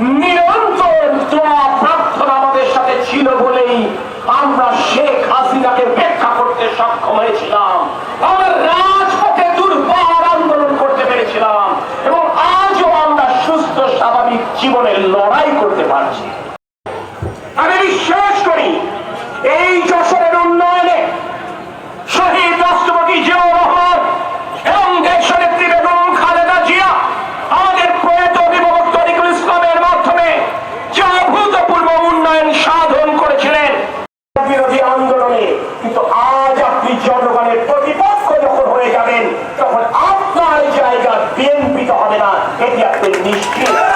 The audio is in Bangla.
নিরন্তর তোমার প্রার্থনা আমাদের সাথে ছিল বলেই আমরা শেখ হাসিনাকে ব্যাখ্যা করতে সক্ষম হয়েছিলাম। আমরা রাজপথে দুর্বার আন্দোলন করতে পেরেছিলাম এবং আজও আমরা সুস্থ স্বাভাবিক জীবনের লড়াই করতে পারছি। আমি কিন্তু আজ আপনি জনগণের প্রতিপক্ষ যখন হয়ে যাবেন, তখন আপনার জায়গা বিএনপিতে হবে না। এটি আপনি নিশ্চিত।